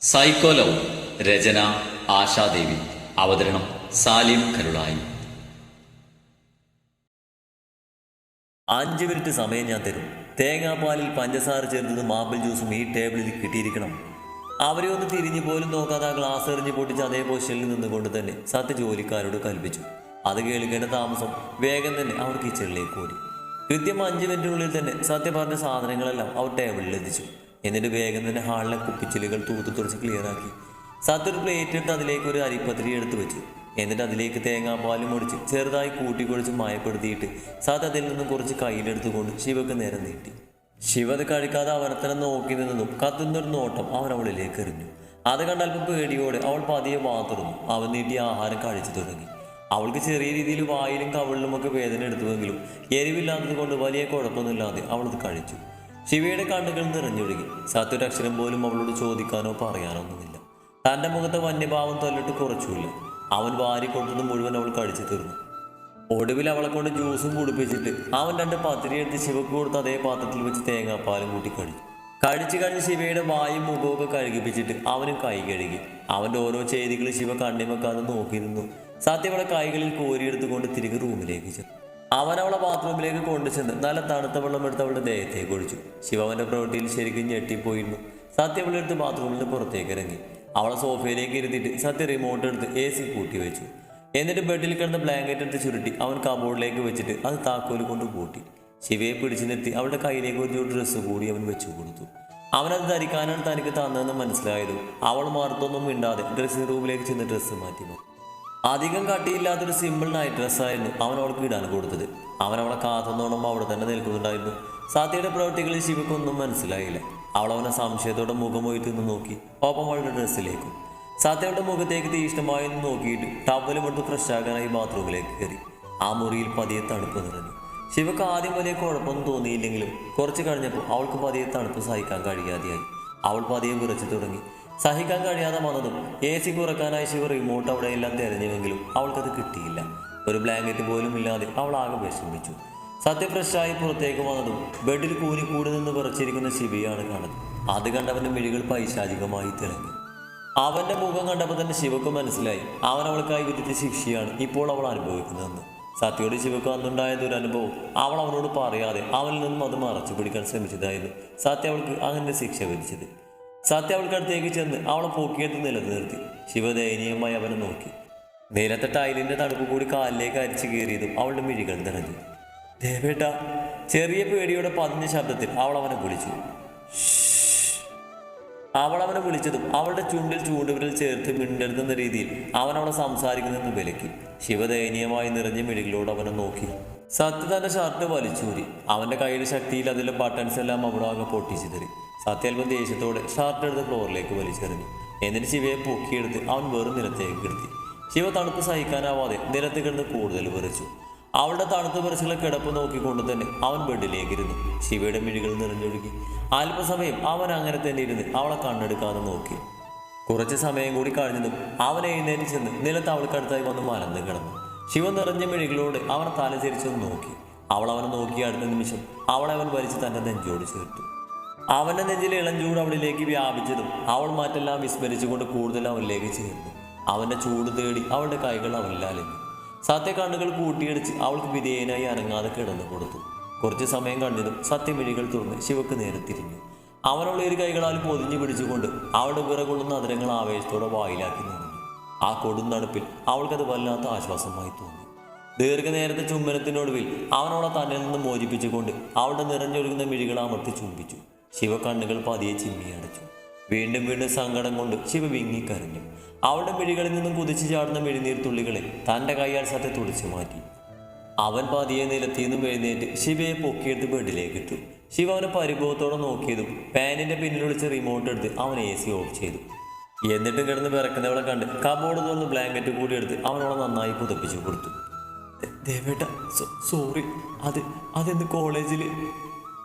Psycho love രചന ആശാദേവി. അവതരണം സാലിം കരുളായി. അഞ്ച് minute സമയം ഞാൻ തരും. തേങ്ങാപ്പാലിൽ പഞ്ചസാര ചേർത്തതും മാപ്പിൾ ജ്യൂസും ഈ ടേബിളിൽ കിട്ടിയിരിക്കണം. അവരെ ഒന്ന് തിരിഞ്ഞു പോലും നോക്കാതെ ആ ഗ്ലാസ് എറിഞ്ഞ് പൊട്ടിച്ച് അതേ പൊസിഷനിൽ നിന്നുകൊണ്ട് തന്നെ സത്യ ജോലിക്കാരോട് കൽപ്പിച്ചു. അത് കേൾക്കേണ്ട താമസം വേഗം തന്നെ അവർ കിച്ചണിലേക്ക് ഓടി. കൃത്യം അഞ്ച് മിനിറ്റിനുള്ളിൽ തന്നെ സത്യ പറഞ്ഞ സാധനങ്ങളെല്ലാം അവർ ടേബിളിൽ എത്തിച്ചു. എന്നിട്ട് വേഗം തന്നെ ഹാളിലെ കുപ്പിച്ചിലുകൾ തൂത്ത് തുറച്ച് ക്ലിയറാക്കി ആക്കി. ഒരു പ്ലേറ്റ് എടുത്ത് അതിലേക്ക് ഒരു അരിപ്പത്തിരി എടുത്തു വെച്ചു. എന്നിട്ട് അതിലേക്ക് തേങ്ങാപ്പാലും ഒടിച്ച് ചെറുതായി കൂട്ടിക്കുഴച്ച് മയപ്പെടുത്തിയിട്ട് സത് അതിൽ നിന്നും കുറച്ച് കയ്യിലെടുത്തുകൊണ്ട് ശിവക്ക് നേരം നീട്ടി. ശിവ അത് കഴിക്കാതെ അവനത്തനം നോക്കി നിന്നതും കത്തുന്നൊരു നോട്ടം അവൻ അവളിലേക്ക് എറിഞ്ഞു. അത് കണ്ട് അല്പം പേടിയോടെ അവൾ പതിയെ വാത്തുറന്നു അവൻ നീട്ടി ആഹാരം കഴിച്ചു തുടങ്ങി. അവൾക്ക് ചെറിയ രീതിയിൽ വായിലും കവിളിലുമൊക്കെ വേദന എടുത്തുവെങ്കിലും എരിവില്ലാത്തത് കൊണ്ട് വലിയ കുഴപ്പമൊന്നുമില്ലാതെ അവളത് കഴിച്ചു. ശിവയുടെ കണ്ണുകൾ നിറഞ്ഞൊഴുകി. സാത്വരക്ഷരം പോലും അവളോട് ചോദിക്കാനോ പറയാനോ ഒന്നുമില്ല. തന്റെ മുഖത്തെ വന്യഭാവം തൊല്ലിട്ട് കുറച്ചുമില്ല. അവൻ വാരി കൊടുത്തത് മുഴുവൻ അവൾ കഴിച്ചു തീർന്നു. ഒടുവിൽ അവളെ കൊണ്ട് ജ്യൂസും കുടിപ്പിച്ചിട്ട് അവൻ രണ്ട് പത്തിരി എടുത്ത് ശിവക്ക് കൊടുത്ത് അതേ പാത്രത്തിൽ വെച്ച് തേങ്ങാപ്പാലും കൂട്ടി കഴിച്ചു കഴിച്ചു കഴിഞ്ഞ് ശിവയുടെ വായും മുഖമൊക്കെ കഴുകിപ്പിച്ചിട്ട് അവനും കൈ കഴുകി. അവന്റെ ഓരോ ചെയ്തികൾ ശിവ കണ്ണിമക്കാതെ നോക്കിയിരുന്നു. നിന്നു സത്യവളെ കൈകളിൽ കോരിയെടുത്തുകൊണ്ട് തിരികെ റൂമിലേക്ക് ചെന്നു. അവളെ ബാത്റൂമിലേക്ക് കൊണ്ടുചെന്ന് നല്ല തണുത്ത വെള്ളം എടുത്ത് അവളുടെ ദേഹത്തെ ഒഴിച്ചു. ശിവ അവന്റെ പ്രവൃത്തിയിൽ ശരിക്കും ഞെട്ടിപ്പോയിരുന്നു. സത്യ അവളെ എടുത്ത് ബാത്റൂമിൽ പുറത്തേക്ക് ഇറങ്ങി. അവളെ സോഫയിലേക്ക് ഇരുത്തിയിട്ട് സത്യ റിമോട്ട് എടുത്ത് എ സി കൂട്ടി വെച്ചു. എന്നിട്ട് ബെഡിൽ കിടന്ന ബ്ലാങ്കറ്റ് എടുത്ത് ചുരുട്ടി അവൻ കബോർഡിലേക്ക് വെച്ചിട്ട് അത് താക്കോൽ കൊണ്ട് പൂട്ടി. ശിവയെ പിടിച്ചു നിർത്തി അവളുടെ കയ്യിലേക്ക് ഒരു ഡ്രസ്സ് കൂടി അവൻ വെച്ചു കൊടുത്തു. അവനത് ധരിക്കാനാണ് തനിക്ക് തന്നതെന്ന് മനസ്സിലായതും. അവൾ മാർത്തൊന്നും മിണ്ടാതെ ഡ്രസ്സിംഗ് റൂമിലേക്ക് ചെന്ന് ഡ്രസ്സ് മാറ്റി. അധികം കട്ടിയില്ലാത്തൊരു സിമ്പിൾ നൈറ്റ് ഡ്രസ്സായിരുന്നു അവൻ അവൾക്ക് ഇടാൻ കൊടുത്തത്. അവൻ അവളെ കാത്തുന്നോണം അവിടെ തന്നെ നിൽക്കുന്നുണ്ടായിരുന്നു. സാത്തിയുടെ പ്രവൃത്തികളിൽ ശിവക്കൊന്നും മനസ്സിലായില്ല. അവൾ അവനെ സംശയത്തോടെ മുഖമൊഴി തിന്ന് നോക്കി. ഒപ്പം അവളുടെ ഡ്രസ്സിലേക്കും. സാത്യയുടെ മുഖത്തേക്ക് തീഷ്ണമായി നോക്കിയിട്ട് ടവലും എടുത്ത് ഫ്രഷ് ആകാനായി ബാത്റൂമിലേക്ക് കയറി. ആ മുറിയിൽ പതിയെ തണുപ്പ് നിറഞ്ഞു. ശിവക്ക് ആദ്യം വലിയ കുഴപ്പമൊന്നും തോന്നിയില്ലെങ്കിലും കുറച്ച് കഴിഞ്ഞപ്പോൾ അവൾക്ക് പതിയെ തണുപ്പ് സഹിക്കാൻ കഴിയാതെയായി. അവൾ പതിയെ വിറച്ചു തുടങ്ങി. സഹിക്കാൻ കഴിയാതെ വന്നതും എ സി കുറക്കാനായി ശിവ റിമോട്ട് അവിടെ എല്ലാം തിരഞ്ഞുവെങ്കിലും അവൾക്കത് കിട്ടിയില്ല. ഒരു ബ്ലാങ്കറ്റ് പോലും ഇല്ലാതെ അവൾ ആകെ വിഷമിച്ചു. സത്യപ്രശായി പുറത്തേക്ക് വന്നതും ബെഡിൽ കൂനിക്കൂടി കൂടി നിന്ന് വിറച്ചിരിക്കുന്ന ശിവയാണ് കാണുന്നത്. അത് കണ്ടവന്റെ മിഴികൾ പൈശാചികമായി തിളങ്ങി. അവന്റെ മുഖം കണ്ടപ്പോൾ തന്നെ ശിവക്ക് മനസ്സിലായി. അവൻ അവൾക്കായി വിധിച്ച ശിക്ഷയാണ് ഇപ്പോൾ അവൾ അനുഭവിക്കുന്നതെന്ന്. സത്യയോട് ശിവക്ക് അന്നുണ്ടായ ദുരനുഭവം അവൾ അവനോട് പറയാതെ അവനിൽ നിന്നും അത് മറച്ചു പിടിക്കാൻ ശ്രമിച്ചതായിരുന്നു. സത്യ അവൾക്ക് അങ്ങനെ ശിക്ഷ വിധിച്ചത്. സത്യ അവൾക്കടുത്തേക്ക് ചെന്ന് അവളെ പൊക്കിയെടുത്ത് നിലനിർത്തി. നിർത്തി ശിവ ദയനീയമായി അവനെ നോക്കി. നിലത്തെ ടൈലിന്റെ തണുപ്പ് കൂടി കാലിലേക്ക് അരിച്ചു കയറിയതും അവളുടെ മിഴികൾ നിറഞ്ഞു. ദേവേട്ട ചെറിയ പേടിയുടെ പതിഞ്ഞ ശബ്ദത്തിൽ അവൾ അവനെ വിളിച്ചു. അവൾ അവനെ വിളിച്ചതും അവളുടെ ചുണ്ടിൽ ചൂണ്ടുവിരൽ ചേർത്ത് മിണ്ടരുതെന്ന രീതിയിൽ അവൻ അവളെ സംസാരിക്കുന്നതെന്ന് വിലക്കി. ശിവദയനീയമായി നിറഞ്ഞ മിഴികളോട് അവനെ നോക്കി. സത്യ തന്റെ ഷർട്ട് വലിച്ചൂരി. അവന്റെ കയ്യിലെ ശക്തിയിൽ അതിലെ ബട്ടൺസ് എല്ലാം അവിടെ പൊട്ടിച്ചു പൊട്ടിച്ചിതറി. സത്യ അല്പം ദേഷ്യത്തോടെ ഷർട്ട് എടുത്ത് ഫ്ലോറിലേക്ക് വലിച്ചെറിഞ്ഞു. എന്നിട്ട് ശിവയെ പൊക്കിയെടുത്ത് അവൻ വെറും നിലത്തേക്ക് കിടത്തി. ശിവ തണുപ്പ് സഹിക്കാനാവാതെ നിലത്ത് കിടന്ന് കൂടുതൽ വിറച്ചു. അവളുടെ തണുത്ത വിറച്ചുള്ള കിടപ്പ് നോക്കിക്കൊണ്ട് തന്നെ അവൻ ബെഡിലേക്ക് ഇരുന്നു. ശിവയുടെ മിഴികൾ നിറഞ്ഞൊഴുകി. അല്പസമയം അവൻ അങ്ങനെ തന്നെ ഇരുന്ന് അവളെ കണ്ണെടുക്കാതെ നോക്കി. കുറച്ച് സമയം കൂടി കഴിഞ്ഞതും അവൻ എഴുന്നേറ്റ് ചെന്ന് നിലത്ത് അവൾക്കടുത്തായി വന്ന് മലന്ന് കിടന്നു. ശിവ നിറഞ്ഞ മിഴികളോട് അവൻ തലചരിച്ചൊന്ന് നോക്കി. അവൾ അവനെ നോക്കി അടുത്ത നിമിഷം അവളെ അവൻ വലിച്ച് തന്റെ നെഞ്ചോട് ചേർത്തു. അവന്റെ നെഞ്ചിലെ ഇളം ചൂട് അവളിലേക്ക് വ്യാപിച്ചതും അവൾ മറ്റെല്ലാം വിസ്മരിച്ചുകൊണ്ട് കൂടുതൽ അവനിലേക്ക് ചേർന്നു. അവന്റെ ചൂട് തേടി അവളുടെ കൈകൾ അവനിലലഞ്ഞു സത്യ കണ്ണുകൾ കൂട്ടിയടിച്ച് അവൾക്ക് വിധേയനായി അനങ്ങാതെ കിടന്നു കൊടുത്തു. കുറച്ച് സമയം കണ്ടതും സത്യമിഴികൾ തുറന്ന് ശിവക്ക് നേരെ തിരിഞ്ഞു. അവനുള്ള ഒരു കൈകളാൽ പൊതിഞ്ഞു പിടിച്ചുകൊണ്ട് അവളുടെ വിറകൊള്ളുന്ന അതിരങ്ങൾ ആവേശത്തോടെ വായിലാക്കി നിന്നു. ആ കൊടും തണുപ്പിൽ അവൾക്കത് വല്ലാത്ത ആശ്വാസമായി തോന്നി. ദീർഘനേരത്തെ ചുംബനത്തിനൊടുവിൽ അവനവളെ തന്നിൽ നിന്ന് മോചിപ്പിച്ചുകൊണ്ട് അവളുടെ നിറഞ്ഞൊഴുകുന്ന മിഴികൾ അമർത്തി ചുംബിച്ചു. ശിവ കണ്ണുകൾ പതിയെ ചിമ്മി അടച്ചു. വീണ്ടും വീണ്ടും സങ്കടം കൊണ്ട് ശിവ വിങ്ങിക്കരഞ്ഞു അവളുടെ മിഴികളിൽ നിന്നും കുതിച്ചു ചാടുന്ന മിഴിനീർ തുള്ളികളെ തന്റെ കൈയാൽ സത്തെ തുടിച്ചു മാറ്റി. അവൻ പതിയെ നിലത്തിൽ നിന്നും എഴുന്നേറ്റ് ശിവയെ പൊക്കിയെടുത്ത് ബെഡിലേക്ക് ഇട്ടു. ശിവ അവനെ പരിഭവത്തോടെ നോക്കിയതും പാനിന്റെ പിന്നിലൊളിച്ച റിമോട്ട് എടുത്ത് അവൻ എ സി ഓഫ് ചെയ്തു. എന്നിട്ടും കിടന്ന് പിറക്കുന്നവളെ കണ്ട് കബോർഡ് തുറന്ന് ബ്ലാങ്കറ്റ് കൂടി എടുത്ത് അവനോട് നന്നായി പുതപ്പിച്ചു കൊടുത്തു. ദേവേട്ട സോറി അത് അതെന്ന് കോളേജിൽ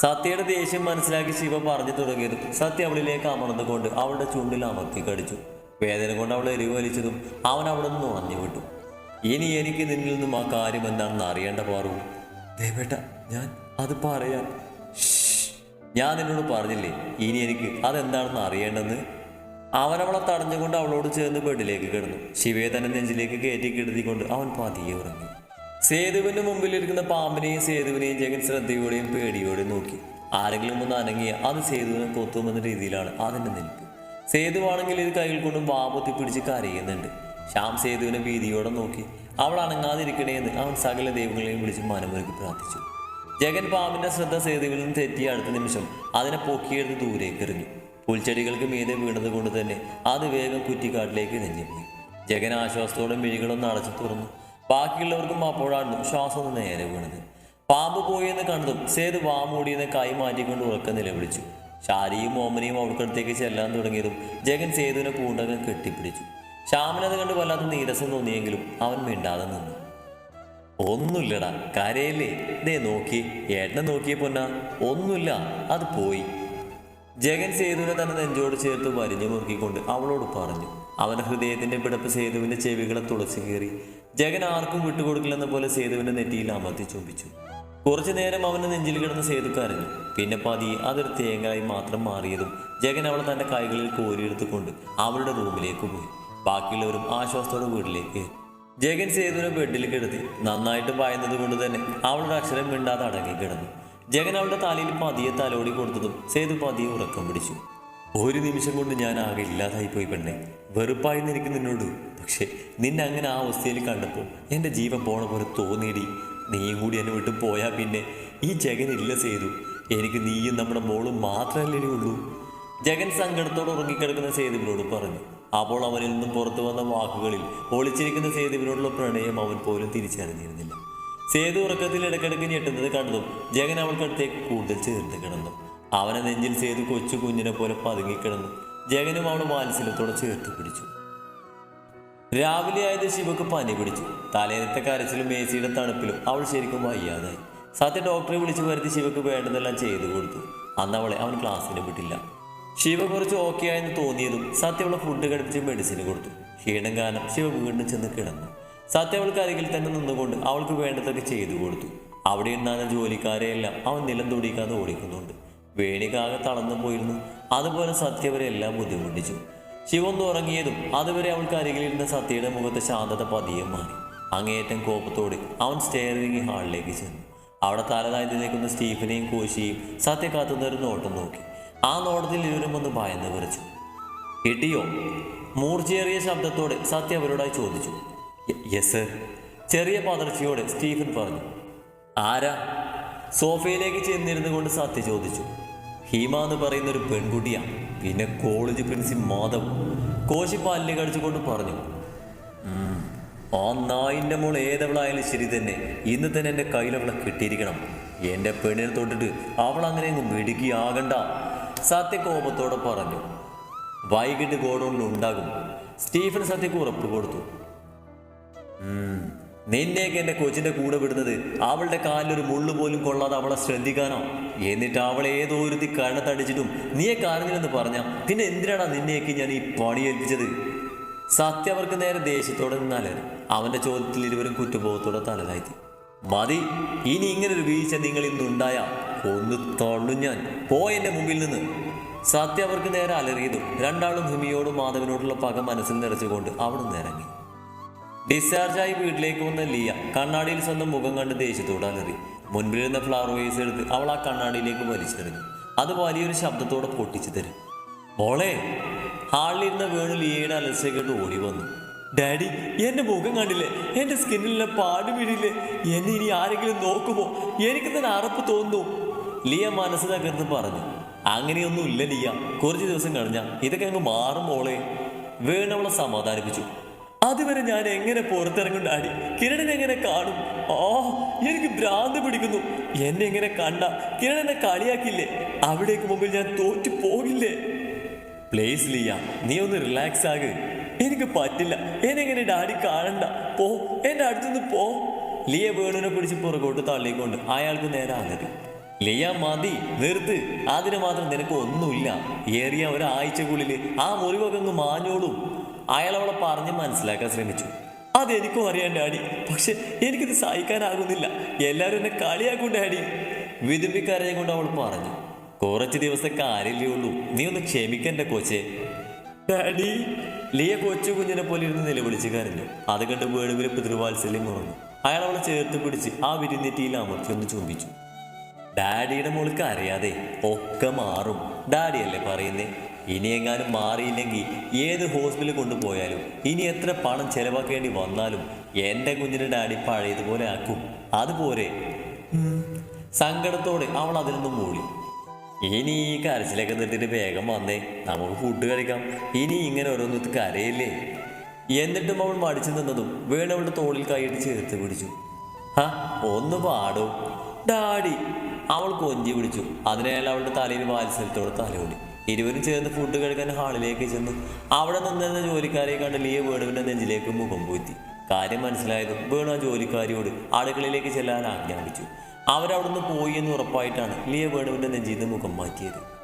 സത്യയുടെ ദേഷ്യം മനസ്സിലാക്കി ശിവ പറഞ്ഞു തുടങ്ങിയതും. സത്യ അവളിലേക്ക് അമർന്നുകൊണ്ട് അവളുടെ ചുണ്ടിൽ അമർത്തി കടിച്ചു. വേദന കൊണ്ട് അവൾ എരിവ് വലിച്ചതും അവൻ അവിടെ നിന്ന് ഉറഞ്ഞു വിട്ടു. ഇനി എനിക്ക് നിന്നിൽ നിന്നും ആ കാര്യം എന്താണെന്ന് അറിയേണ്ട പാറു. ദേവേട്ട ഞാൻ അത് പറയാം. ഞാൻ നിന്നോട് പറഞ്ഞില്ലേ ഇനി എനിക്ക് അതെന്താണെന്ന് അറിയേണ്ടെന്ന്? അവനവളെ തടഞ്ഞുകൊണ്ട് അവളോട് ചേർന്ന് ബെഡിലേക്ക് കിടന്നു. ശിവയെ തന്നെ നെഞ്ചിലേക്ക് കയറ്റി കിടത്തിക്കൊണ്ട് അവൻ പതിയെ ഉറങ്ങി. സേതുവിന്റെ മുമ്പിലിരിക്കുന്ന പാമ്പിനെയും സേതുവിനെയും ജഗൻ ശ്രദ്ധയോടെയും പേടിയോടെയും നോക്കി. ആരെങ്കിലും ഒന്ന് അനങ്ങിയ അത് സേതുവിനെ കൊത്തുമെന്ന രീതിയിലാണ് അതിന്റെ നിൽപ്പ്. സേതുവാണെങ്കിൽ ഇത് കയ്യിൽ കൊണ്ടും വാപൊത്തി പിടിച്ച് കരയുന്നുണ്ട്. ശ്യാം സേതുവിനെ ഭീതിയോടെ നോക്കി. അവൾ അനങ്ങാതിരിക്കണേന്ന് അവൻ സകല ദൈവങ്ങളെയും വിളിച്ച് മനമൊരുക്കി പ്രാർത്ഥിച്ചു. ജഗൻ പാമ്പിന്റെ ശ്രദ്ധ സേതുവിൽ നിന്ന് തെറ്റിയ അടുത്ത നിമിഷം അതിനെ പൊക്കിയെടുത്ത് ദൂരേക്ക് എറിഞ്ഞു. പുൽച്ചെടികൾക്ക് മീതെ വീണത് കൊണ്ട് തന്നെ അത് വേഗം കുറ്റിക്കാട്ടിലേക്ക് നെഞ്ഞിപ്പോയി ജഗൻ ആശ്വാസത്തോടെ മിഴികളൊന്ന് അടച്ചു തുറന്നു. ബാക്കിയുള്ളവർക്കും അപ്പോഴാണ് ശ്വാസം നേരെ വീണത്. പാമ്പ് പോയെന്ന് കണ്ടതും സേത് വാമൂടിയെന്ന് കൈ മാറ്റിക്കൊണ്ട് ഉറക്ക നിലവിളിച്ചു. ഷാരിയും ഓമനയും അവൾക്കടുത്തേക്ക് ചെല്ലാൻ തുടങ്ങിയതും ജഗൻ സേതുവിനെ പൂണ്ടകം കെട്ടിപ്പിടിച്ചു. ശ്യാമിനത് കണ്ട് വല്ലാത്ത നീരസം തോന്നിയെങ്കിലും അവൻ മിണ്ടാതെ നിന്നു. ഒന്നുമില്ലടാ കരയല്ലേ? ദേ നോക്കി ഏട്ടനെ നോക്കിയ പൊന്ന. ഒന്നുമില്ല അത് പോയി. ജഗൻ സേതുവിനെ തന്നെ നെഞ്ചോട് ചേർത്ത് വരിഞ്ഞു മുറുക്കിക്കൊണ്ട് അവളോട് പറഞ്ഞു. അവൻ ഹൃദയത്തിന്റെ പിടപ്പ് സേതുവിന്റെ ചെവികളെ തുളച്ചു കയറി ജഗൻ ആർക്കും വിട്ടുകൊടുക്കില്ലെന്ന പോലെ സേതുവിന്റെ നെറ്റിയിൽ അമർത്തി ചുംബിച്ചു. കുറച്ചു നേരം അവന്റെ നെഞ്ചിൽ കിടന്ന് സേതു കരഞ്ഞു. പിന്നെ പതി അതൊരു തേങ്ങായി മാത്രം മാറിയതും ജഗൻ അവളെ തന്റെ കൈകളിൽ കോരിയെടുത്തുകൊണ്ട് അവളുടെ റൂമിലേക്ക് പോയി. ബാക്കിയുള്ളവരും ആശ്വാസത്തോടെ വീട്ടിലേക്ക് ജഗൻ സേതുവിനെ ബെഡിൽ കിടത്തി. നന്നായിട്ട് പായുന്നത് കൊണ്ട് തന്നെ അവളുടെ അക്ഷരം മിണ്ടാതെ അടങ്ങി കിടന്നു. ജഗൻ അവളുടെ തലയിൽ പതിയെ തലോടി കൊടുത്തതും സേതു പതിയെ ഉറക്കം പിടിച്ചു. ഒരു നിമിഷം കൊണ്ട് ഞാൻ ആകെ ഇല്ലാതായി പോയി പെണ്ണെ. വെറുപ്പായി എനിക്ക് നിന്നോട് പക്ഷേ നിന്നെ അങ്ങനെ ആ അവസ്ഥയിൽ കണ്ടപ്പോൾ എന്റെ ജീവൻ പോണ പോലെ തോന്നിയിടി. നീയും കൂടി എന്നെ വിട്ട് പോയാൽ പിന്നെ ഈ ജഗൻ ഇല്ല സേതു. എനിക്ക് നീയും നമ്മുടെ മോളും മാത്രമല്ലേ ഉള്ളൂ. ജഗൻ സങ്കടത്തോട് ഉറങ്ങിക്കിടക്കുന്ന സേതുവിനോട് പറഞ്ഞു. അപ്പോൾ അവനിൽ നിന്നും പുറത്തു വന്ന വാക്കുകളിൽ ഒളിച്ചിരിക്കുന്ന സേതുവിനോടുള്ള പ്രണയം അവൻ പോലും തിരിച്ചറിഞ്ഞിരുന്നില്ല. സേതു ഉറക്കത്തിൽ ഇടക്കിടക്ക് ഞെട്ടുന്നത് കണ്ടതും ജഗൻ അവൾക്കടുത്തേക്ക് കൂടുതൽ ചേർത്ത് കിടന്നു. അവനെ നെഞ്ചിൽ സേതു കൊച്ചു കുഞ്ഞിനെ പോലെ പതുങ്ങിക്കിടന്നു. ജഗനും അവൾ വാത്സല്യത്തോടെ ചേർത്ത് പിടിച്ചു. രാവിലെ ആയത് ശിവക്ക് പനി പിടിച്ചു. തലേന്നത്തെ കരച്ചിലും മേസിയുടെ തണുപ്പിലും അവൾ ശരിക്കും വയ്യാതായി. സത്യ ഡോക്ടറെ വിളിച്ചു വരുത്തി ശിവക്ക് വേണ്ടതെല്ലാം ചെയ്തു കൊടുത്തു. അന്ന് അവളെ അവൻ ക്ലാസ്സിന് വിട്ടില്ല. ശിവ കുറച്ച് ഓക്കെ ആയെന്ന് തോന്നിയതും സത്യ അവളെ ഫുഡ് കഴിപ്പിച്ച് മെഡിസിന് കൊടുത്തു. ക്ഷീണം കാരണം ശിവ വീണ്ടും ചെന്ന് കിടന്നു. സത്യ അവൾക്ക് അരികിൽ തന്നെ നിന്നുകൊണ്ട് അവൾക്ക് വേണ്ടതൊക്കെ ചെയ്തു കൊടുത്തു. അവിടെ ഉണ്ടാകുന്ന ജോലിക്കാരെയെല്ലാം അവൻ നിലം തൊടിക്കാതെ ഓടിക്കുന്നുണ്ട്. വേണികാകെ തളർന്നു പോയിരുന്നു. അതുപോലെ സത്യവരെല്ലാം ബുദ്ധിമുട്ടിച്ചു. ശിവന്ന് ഉറങ്ങിയതും അതുവരെ അവൾക്ക് അരികിലിരുന്ന സത്യയുടെ മുഖത്ത് ശാന്തത പതിയെ മാറി. അങ്ങേയറ്റം കോപത്തോടെ അവൻ സ്റ്റെയറിംഗ് ഹാളിലേക്ക് ചെന്നു. അവിടെ തലതാഴ്ത്തി നിൽക്കുന്ന സ്റ്റീഫനെയും കോശിയും സത്യ കാത്തുന്ന ഒരു നോട്ടം നോക്കി. ആ നോട്ടത്തിൽ ഇരുവരും ഒന്ന് ഭയന്ന് വിറച്ചു. കിട്ടിയോ? മൂർച്ചയേറിയ ശബ്ദത്തോടെ സത്യ അവരോടായി ചോദിച്ചു. യെസ് ചെറിയ പതർച്ചയോടെ സ്റ്റീഫൻ പറഞ്ഞു. ആരാ? സോഫയിലേക്ക് ചെന്നിരുന്നു കൊണ്ട് സത്യ ചോദിച്ചു. ഹീമ എന്ന് പറയുന്ന ഒരു പെൺകുട്ടിയാണ് പിന്നെ കോളേജ് പ്രിൻസി മാധവ്. കോശി പല്ല് കടിച്ചുകൊണ്ട് പറഞ്ഞു ആ നായിന്റെ മോൾ ഏതവളായാലും ശരി തന്നെ. ഇന്ന് തന്നെ എന്റെ കയ്യിലവളെ കിട്ടിയിരിക്കണം. എന്റെ പെണ്ണിനെ തൊട്ടിട്ട് അവൾ അങ്ങനെ അങ്ങ് മിടുക്കിയാകണ്ട. സത്യകോപത്തോടെ പറഞ്ഞു വൈകിട്ട് ഗോഡൗണിൽ ഉണ്ടാകും. സ്റ്റീഫൻ സത്യക്ക് ഉറപ്പ് കൊടുത്തു. നിന്നെയൊക്കെ എന്റെ കൊച്ചിന്റെ കൂടെ വിടുന്നത്. അവളുടെ കാലിലൊരു മുള്ളു പോലും കൊള്ളാതെ അവളെ ശ്രദ്ധിക്കാനോ? എന്നിട്ട് അവളെ ഏതോ ഒരുത്തി കഴുത്തടിച്ചിട്ടും നീയെ കാണുന്നില്ലെന്ന് പറഞ്ഞ പിന്നെ എന്തിനാടാ നിന്നെയൊക്കെ ഞാൻ ഈ പണി ഏൽപ്പിച്ചത്? സത്യ അവർക്ക് നേരെ ദേഷ്യത്തോടെ നിന്നാലറി അവന്റെ ചോദ്യത്തിൽ ഇരുവരും കുറ്റബോധത്തോടെ തലതായി മതി ഇനി ഇങ്ങനെ ഒരു വീഴ്ച നിങ്ങൾ ഇന്നുണ്ടായ ഒന്ന് തള്ളു ഞാൻ. പോയ എന്റെ മുമ്പിൽ നിന്ന്. സത്യ അവർക്ക് നേരെ അലറിയതും രണ്ടാളും ഹിമിയോടും മാധവനോടുള്ള പക മനസ്സിൽ നിറച്ചുകൊണ്ട് അവിടെ നിന്ന് ഇറങ്ങി. ഡിസ്ചാർജായി വീട്ടിലേക്ക് വന്ന ലിയ കണ്ണാടിയിൽ സ്വന്തം മുഖം കണ്ട് ദേഷ്യത്തോടെ അലറി. മുൻപിലിരുന്ന ഫ്ലവർ വേസ് എടുത്ത് അവൾ ആ കണ്ണാടിയിലേക്ക് വലിച്ചെറിഞ്ഞു. അത് വലിയൊരു ശബ്ദത്തോടെ പൊട്ടിച്ചു തരും. മോളെ ഹാളിലിരുന്ന വേണു ലിയയുടെ അലസ്യ കേട്ട് ഓടി വന്നു. ഡാഡി എന്റെ മുഖം കണ്ടില്ലേ? എന്റെ സ്കിന്നിലെ പാട് വീഴില്ലേ? എന്നെ ഇനി ആരെങ്കിലും നോക്കുമോ? എനിക്ക് തന്നെ അറപ്പ് തോന്നുന്നു. ലിയ മനസ്സ് തകർന്ന് പറഞ്ഞു. അങ്ങനെയൊന്നും ഇല്ല ലിയ. കുറച്ച് ദിവസം കഴിഞ്ഞാൽ ഇതൊക്കെ അങ്ങ് മാറും മോളെ. വേണവളെ സമാധാനിപ്പിച്ചു. അതുവരെ ഞാൻ എങ്ങനെ പുറത്തിറങ്ങും ഡാഡി? കിരണൻ എങ്ങനെ കാണും? ഓ എനിക്ക് ഭ്രാന്ത് പിടിക്കുന്നു. എന്നെ എങ്ങനെ കണ്ട? കിരണനെ കളിയാക്കില്ലേ? അവിടേക്ക് മുമ്പിൽ ഞാൻ തോറ്റു പോകില്ലേ? പ്ലീസ് ലിയ നീ ഒന്ന് റിലാക്സ് ആക്. എനിക്ക് പറ്റില്ല. എന്നെങ്ങനെ ഡാഡി കാണണ്ട? പോ എന്റെ അടുത്തുനിന്ന് പോ. ലിയ വേണുവിനെ പിടിച്ച് പുറകോട്ട് തള്ളിക്കൊണ്ട് അയാൾക്ക് നേരെ അങ്ങനെ ലിയ മതി നിർത്ത്. അതിന് മാത്രം നിനക്ക് ഒന്നുമില്ല. ഏറിയ ഒരാഴ്ചക്കുള്ളിൽ ആ മുറിവൊക്കെ അങ്ങ് മാഞ്ഞോളും. അയാൾ അവളെ പറഞ്ഞ് മനസ്സിലാക്കാൻ ശ്രമിച്ചു. അതെനിക്കും അറിയാൻ ഡാഡി. പക്ഷെ എനിക്കിത് സഹിക്കാനാകുന്നില്ല. എല്ലാവരും എന്നെ കളിയാക്കും ഡാഡി. വിതുമ്പിക്കരയെ കൊണ്ട് അവൾ പറഞ്ഞു. കുറച്ച് ദിവസത്തെ കാര്യമില്ലേ ഉള്ളൂ. നീ ഒന്ന് ക്ഷമിക്കണ്ട കൊച്ചെ. ഡാഡി. ലിയ കൊച്ചു കുഞ്ഞിനെ പോലെ ഇരുന്ന് നിലവിളിച്ച് കരഞ്ഞു. അത് കണ്ട് വേണുവിലെ പിതൃവാത്സല്യം ഉറങ്ങു അയാൾ അവളെ ചേർത്ത് പിടിച്ച് ആ വിരുന്നെറ്റിയിൽ അമർത്തി ഒന്ന് ചുംബിച്ചു. ഡാഡിയുടെ മോൾക്ക് അറിയാതെ ഒക്കെ മാറും. ഡാഡിയല്ലേ പറയുന്നേ? ഇനി എങ്ങാനും മാറിയില്ലെങ്കിൽ ഏത് ഹോസ്പിറ്റലിൽ കൊണ്ടുപോയാലും ഇനി എത്ര പണം ചെലവാക്കേണ്ടി വന്നാലും എന്റെ കുഞ്ഞിന്റെ ഡാഡി പഴയതുപോലെ ആക്കും. അതുപോലെ. സങ്കടത്തോടെ അവൾ അതിൽ നിന്നും മൂളി ഇനി ഈ കരച്ചിലൊക്കെ നിർത്തിയിട്ട് വേഗം വന്നേ നമുക്ക് ഫുഡ് കഴിക്കാം. ഇനി ഇങ്ങനെ ഓരോന്നിട്ട് കരയില്ലേ? എന്നിട്ടും അവൾ മടിച്ചു നിന്നതും വേണു അവളുടെ തോളിൽ കൈയിട്ട് ചേർത്ത് പിടിച്ചു. ആ ഒന്ന് പാടോ. ഡാഡി അവൾ കൊഞ്ചി പിടിച്ചു. അതിനയാൾ അവളുടെ തലയിൽ വാത്സല്യത്തോടെ തലയോടി ഇരുവരും ചേർന്ന് ഫുഡ് കഴിക്കാൻ ഹാളിലേക്ക് ചെന്നു. അവിടെ നിന്നിരുന്ന ജോലിക്കാരെ കണ്ട് ലിയ വേണുവിന്റെ നെഞ്ചിലേക്ക് മുഖം പൂത്തി കാര്യം മനസ്സിലായതും വേണു ആ ജോലിക്കാരിയോട് അടുക്കളയിലേക്ക് ചെല്ലാൻ ആജ്ഞാപിച്ചു. അവരവിടുന്ന് പോയി എന്ന് ഉറപ്പായിട്ടാണ് ലിയ വേണുവിന്റെ നെഞ്ചിൽ നിന്ന് മുഖം മാറ്റിയത്.